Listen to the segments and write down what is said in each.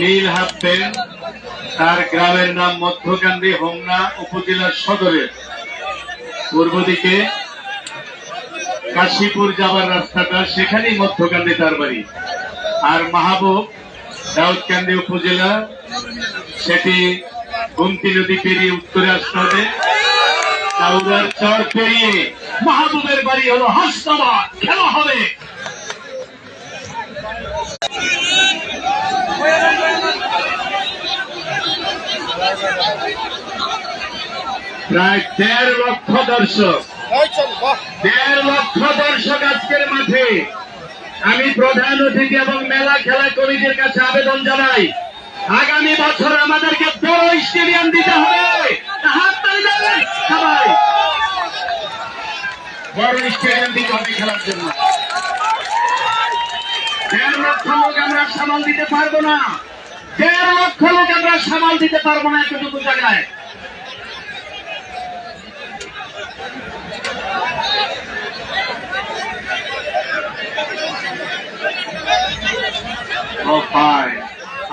নীল pant তার গ্রামের নাম মধ্যকান্দি হোমনা উপজেলার সদরের। পূর্ব দিকে কাশীপুর যাবার রাস্তাটা সেখানেই মধ্যকান্দি তার বাড়ি। আর মাহবুব দাউদকান্দি উপজেলা, সেটি গুমতি নদী পেরিয়ে উত্তরে আসতে হবে। চর পেরিয়ে মাহবুবের বাড়ি হলো হাসনাবাদ। খেলা হবে। প্রায় দেড় লক্ষ দর্শক। দেড় লক্ষ দর্শক আজকের মাঠে। আমি প্রধান অতিথি এবং মেলা খেলা কমিটির কাছে আবেদন জানাই আগামী বছর আমাদেরকে বড় স্টেডিয়াম দিতে হবে। বড় স্টেডিয়াম দিতে হবে খেলার জন্য। লোক আমরা সামাল দিতে পারব না। দেড় লক্ষ লোক আমরা সামাল দিতে পারব না এতটুকু জায়গায়।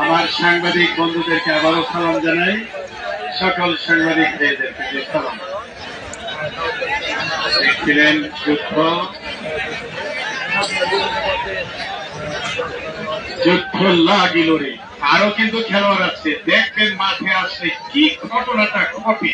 আমার সাংবাদিক বন্ধুদেরকে আবারও সালাম জানাই। সকল সাংবাদিক সালাম। দেখছিলেন লাগিল রে। আরও কিন্তু খেলোয়াড় আছে। দেখবেন মাঠে আসলে কি ঘটনাটা ঘটে।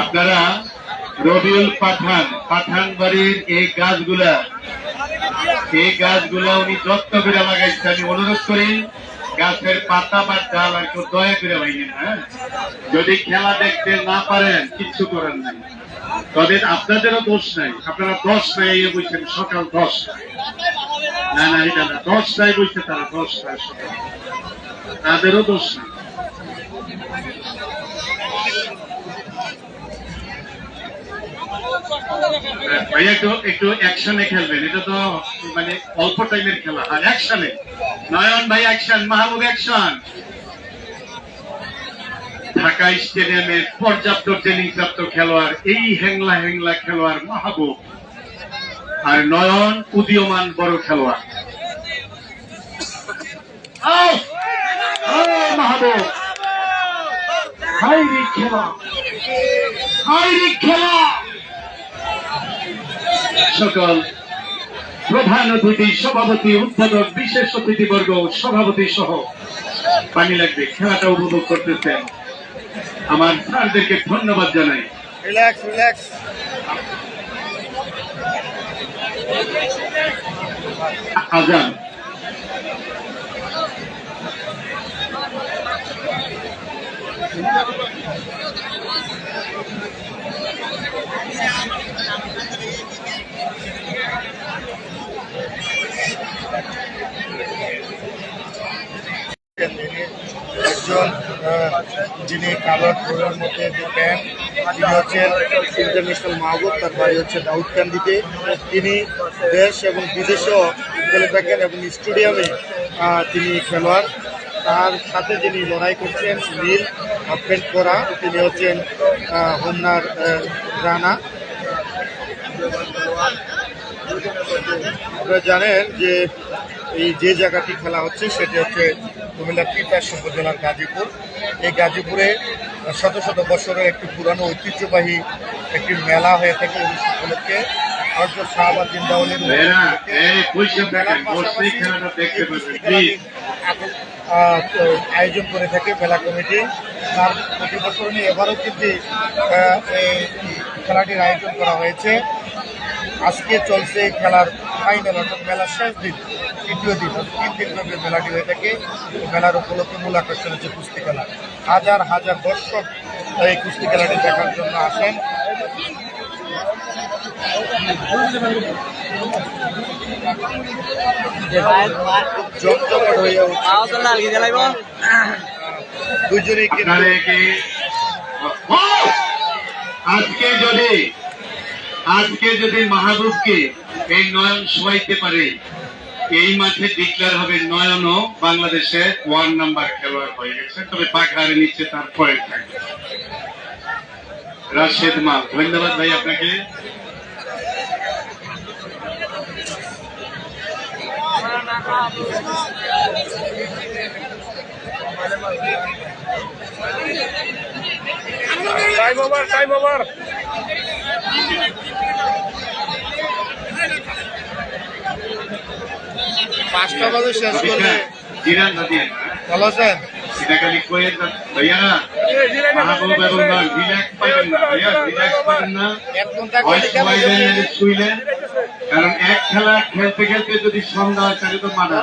আপনারা রবিউল পাঠান পাঠান বাড়ির এই গাছগুলা এই গাছগুলা উনি যত্ন করে লাগাইছে। আমি অনুরোধ করি গাছের পাতা বা ডাল কেউ দয়া করে ভাইবেন হ্যাঁ? যদি খেলা দেখতে না পারেন, কিচ্ছু করেন নাই। তবে আপনাদেরও দোষ নাই। আপনারা দশ নাই ইয়ে বলছেন সকাল দশ না না, এটা না দশটায় বলছে তারা দশটায় সকাল। তাদেরও দোষ নাই। ভাইয়া একটু একটু অ্যাকশনে খেলবেন। এটা তো মানে অল্প টাইমের খেলা। আর অ্যাকশনে নয়ন ভাই অ্যাকশন মাহবুব অ্যাকশন ঢাকা স্টেডিয়ামে পর্যাপ্ত ট্রেনিং প্রাপ্ত খেলোয়াড়। এই হেংলা হেংলা খেলোয়াড় মাহবুব। আর নয়ন উদীয়মান বড় খেলোয়াড়। খেলা। খেলা! সকল প্রধান অতিথি সভাপতি উদ্বোধক বিশেষ অতিথিবর্গ সভাপতি সহ পানি লাগবে খেলাটা উপভোগ করতেছেন। আমার স্যারদেরকে ধন্যবাদ জানাই। রিল্যাক্স রিল্যাক্স আজান। একজন যিনি কালার প্রোগ্রাম মধ্যে ঢোকেন তিনি হচ্ছেন ইন্টারন্যাশনাল মাহবুব, তার বাড়ি হচ্ছে দাউদকান্দিতে তিনি দেশ এবং বিদেশেও খেলে থাকেন এবং স্টেডিয়ামে তিনি খেলোয়াড়। তার সাথে যিনি লড়াই করছেন, নীল প্যান্ট করা, তিনি হচ্ছেন হোমনার রানা। আপনারা জানেন যে এই যে জায়গাটি খেলা হচ্ছে সেটি হচ্ছে কুমিল্লা তিতাস উপজেলার গাজীপুর। এই গাজীপুরে শত শত বছরের একটি পুরানো ঐতিহ্যবাহী একটি মেলা হয়ে থাকে এই উপলক্ষে। হয়তো শাহবাদ জিন্দাউলের আয়োজন করে থাকে মেলা কমিটি। তার প্রতি বছর নিয়ে এবারও কিন্তু খেলাটির আয়োজন করা হয়েছে। আজকে চলছে এই খেলার ফাইনাল অর্থাৎ মেলার শেষ দিন তৃতীয় দিন তিন দিন ব্যাপী মেলাটি হয়ে থাকে। মেলার উপলক্ষে মূল আকর্ষণ হচ্ছে কুস্তি খেলা হাজার হাজার দর্শক এই কুস্তি খেলাটি দেখার জন্য আসেন। জমজমাট হয়ে দুজনেই! আজকে যদি আজকে যদি মাহবুবকে এই নয়ন শোয়াইতে পারে, এই মাঠে ডিক্লেয়ার হবে নয়নও বাংলাদেশে ওয়ান নাম্বার খেলোয়াড় হয়ে গেছে। তবে পাখারে নিচে তার পয়েন্ট থাকবে। রাশেদ মাল ধন্যবাদ ভাই আপনাকে। টাইম ওভার টাইম ওভার পাঁচটা বাজে শেষ করলে ভালো আছেন? কারণ এক খেলা খেলতে খেলতে যদি সন্ধ্যা হয় তাহলে তো মানা।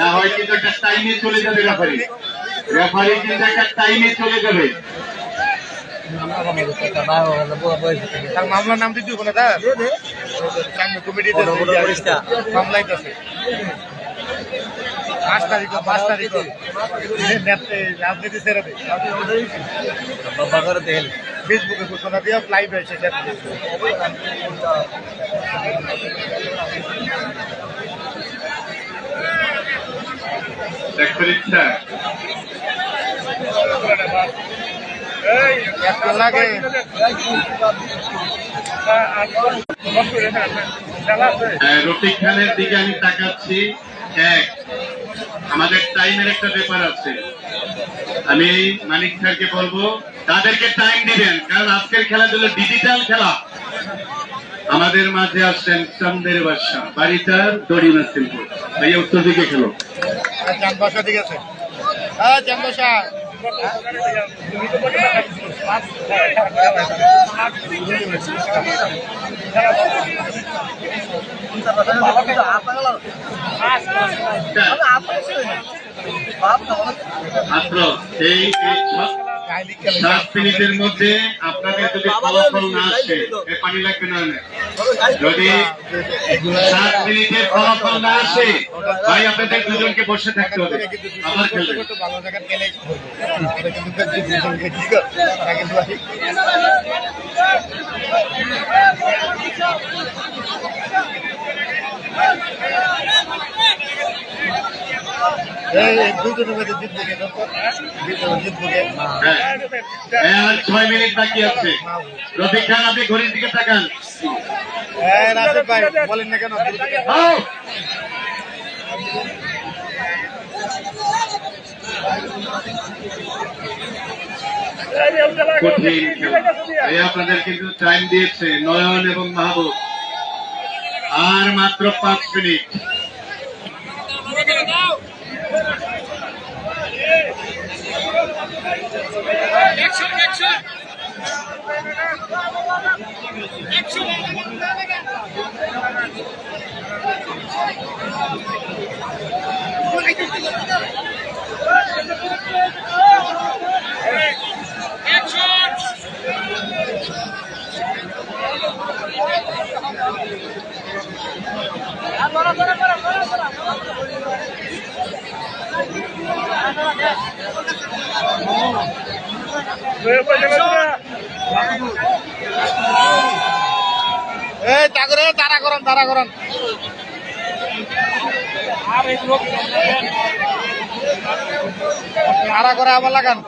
না হয় কিন্তু একটা টাইমে চলে যাবে রেফারি রেফারি কিন্তু একটা টাইমে চলে যাবে। তার মামলার নাম দিতে হবে না তার কমিটিতে মামলাইতেছে পাঁচ তারিখ পাঁচ তারিখ রাজনীতি ছেড়ে দেয় ফেসবুকে ঘোষণা দিয়ে লাইভ এসে দেখতে খানের দিকে আমি তাকাচ্ছি। এক, আমাদের টাইমের একটা ব্যাপার আছে। আমি মানিক স্যারকে বলব, তাদেরকে টাইম দিবেন, কারণ আজকের খেলাধুলো ডিজিটাল খেলা। আমাদের মাঝে আসছেন চন্দের বাদশা বাড়িটার ভাইয়া, উত্তর দিকে খেলো। চান বসা আছে। হ্যাঁ বসা মাত্র এই সাত মিনিটের মধ্যে আপনাদের যদি ফলাফল না আসে এ পানি লাগবে না। যদি সাত মিনিটের ফলাফল না আসে ভাই আপনাদের দুজনকে বসে থাকতে হবে। আবার খেলবেন। ভালো জায়গায় হ্যাঁ হ্যাঁ, ছয় মিনিট বাকি আছে রফিক খান আপনি ঘড়ির দিকে তাকান হ্যাঁ ভাই বলেন না কেন কঠিন আপনাদের কিন্তু টাইম দিয়েছে নয়ন এবং মাহবুব আর মাত্র পাঁচ মিনিট Yeah. এই তাগরে তারা করেন তারা করেন। তারা করে আবার লাগান।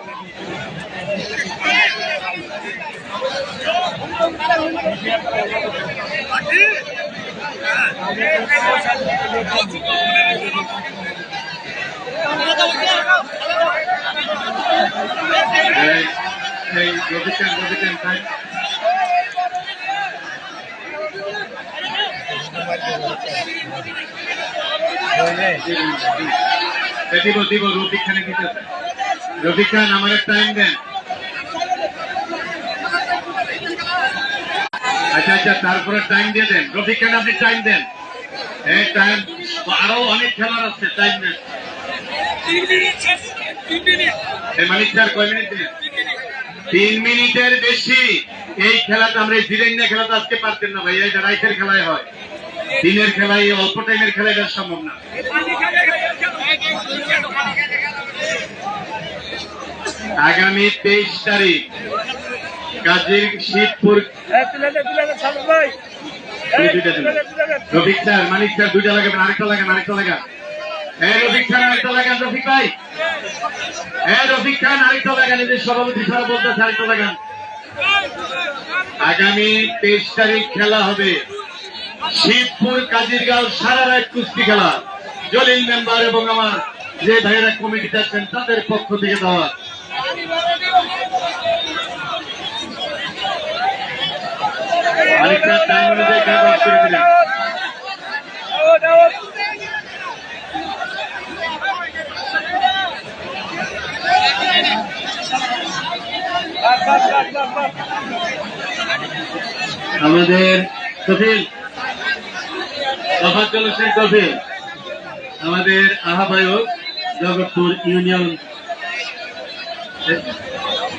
রফিক খান রফিক খান দিব দিব আমার টাইম দেন আচ্ছা আচ্ছা তারপরে টাইম দিয়ে দেন রফিক আপনি টাইম দেন হ্যাঁ টাইম আরও অনেক খেলার আছে টাইম দেন তিন মিনিটের বেশি। এই খেলাটা আমরা এই জিরেন্যা খেলাটা আজকে পারতেন না ভাই এটা রাইতের খেলায় হয়। দিনের খেলায় অল্প টাইমের খেলায় এটা সম্ভব না। আগামী তেইশ তারিখ কাজীর শিবপুর রফিক স্যার মানিক স্যার দুইটা লাগাবেন আরেকটা লাগান আরেকটা লাগান। হ্যাঁ হ্যাঁ আগামী তেইশ তারিখ খেলা হবে। শিবপুর, কাজিরগাঁও, সারা রাত কুস্তি খেলা। জলিল মেম্বার এবং আমার যে ভাইয়েরা কমিটিতে আছেন, তাদের পক্ষ থেকে দেওয়া। আরেকটা টাইম আমাদের কফিল তফাজ্জল কফিল আমাদের আহ্বায়ক জগৎপুর ইউনিয়ন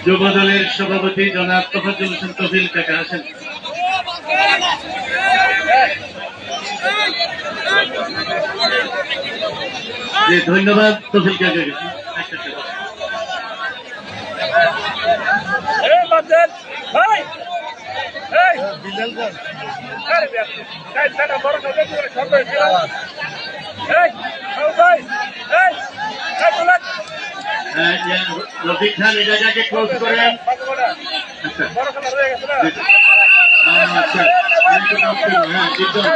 যুব দলের সভাপতি জনাব তফাজ্জল হোসেন কফিল কাকা আসেন। জি, ধন্যবাদ তফিল কাকাকে একটা সেবা। এই বাচ্চার ভাই এই বিল্লালগঞ্জ আরে তাই তাটা বড় করে সবাই দিলাম এই আও ভাই এই এই বলা হ্যাঁ, রফিক খান জায়গাকে ক্লোজ করেন আচ্ছা বড় কথা হয়ে গেছে না আচ্ছা হ্যাঁ, একদম,